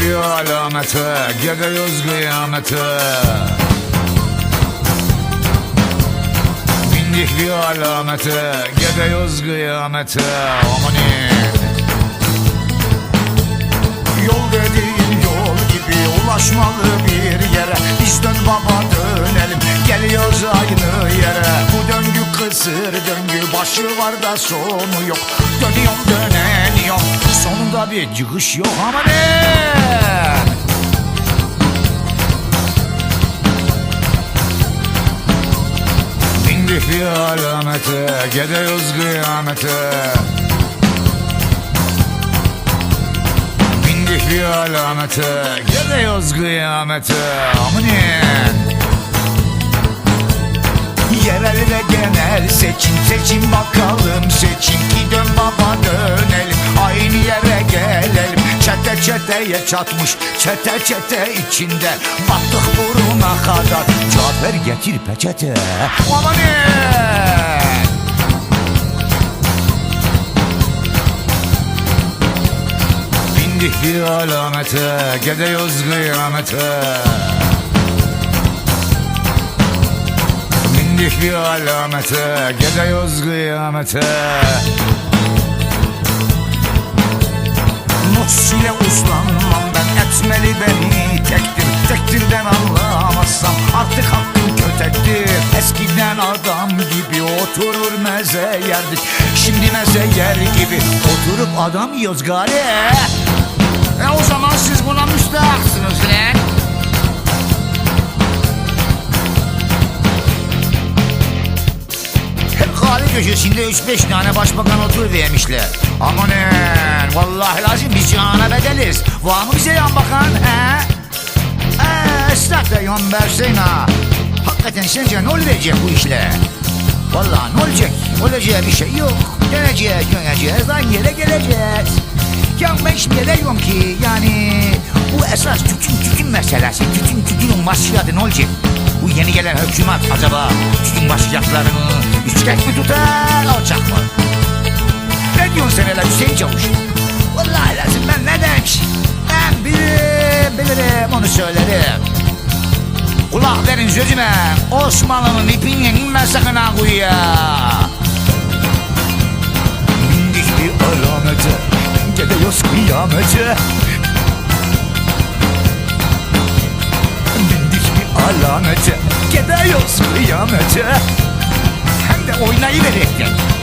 bir alamete Gidiyoruz kıyamete. Bindik bir alamete Gidiyoruz kıyamete. Amanin Yol dediğin yol gibi ulaşmalı bir yere. Biz dön baba dönelim. Geliyoruz aynı yere. Bu döngü kısır döngü başı var da sonu yok. Dönüyorum döneniyorum sonunda bir çıkış yok ama ne? Bindik bir alamete Gidiyoruz kıyamete Bindik bir alamete Gidiyoruz kıyamete Amanin Çeteye çatmış çete çete içinde. Battık buruna kadar. Cafer getir peçete. Amanin Bindik bir alamete Gidiyoruz kıyamete. Bindik bir alamete Gidiyoruz kıyamete Nus ile uslanmam ben etmeli beni. Tektir Tektirden anlamazsam artık hakkım kötektir. Eskiden adam gibi oturur meze yerdik Şimdi meze yer gibi oturup adam yiyoruz gari. E o zaman siz buna müstahaksınız lan. Kahve köşesinde 3-5 tane başbakan otur vermişler Amanın vallahi lazım biz cihana bedeliz Var mı bize yan bakan he? Eee ıslak da yan versin ha Hakikaten sence ne olacak bu işle? Vallahi ne olacak? Olacağı bir şey yok. Döneceğiz, döneceğiz, aynı yere geleceğiz. Ya ben şimdi diyorum ki yani bu esas tütün tütün meselesi. Tütün tütünün başladı ne olacak? Bu yeni gelen hükümet acaba tütün başlayacaklarını üçkek mi tutar, alacak mı? Ne diyorsun sen hele Hüseyin Çavuş? Vallahi lazım ben ne demiş? Ben bilirim, bilirim onu söylerim. Kulak verin sözüme Osmanlı'nın ipine inme sakın ha kuyuya Bindik bir alamete Gidiyoruz kıyamete Bindik bir alamete Gidiyoruz kıyamete Hem de oynayıverekten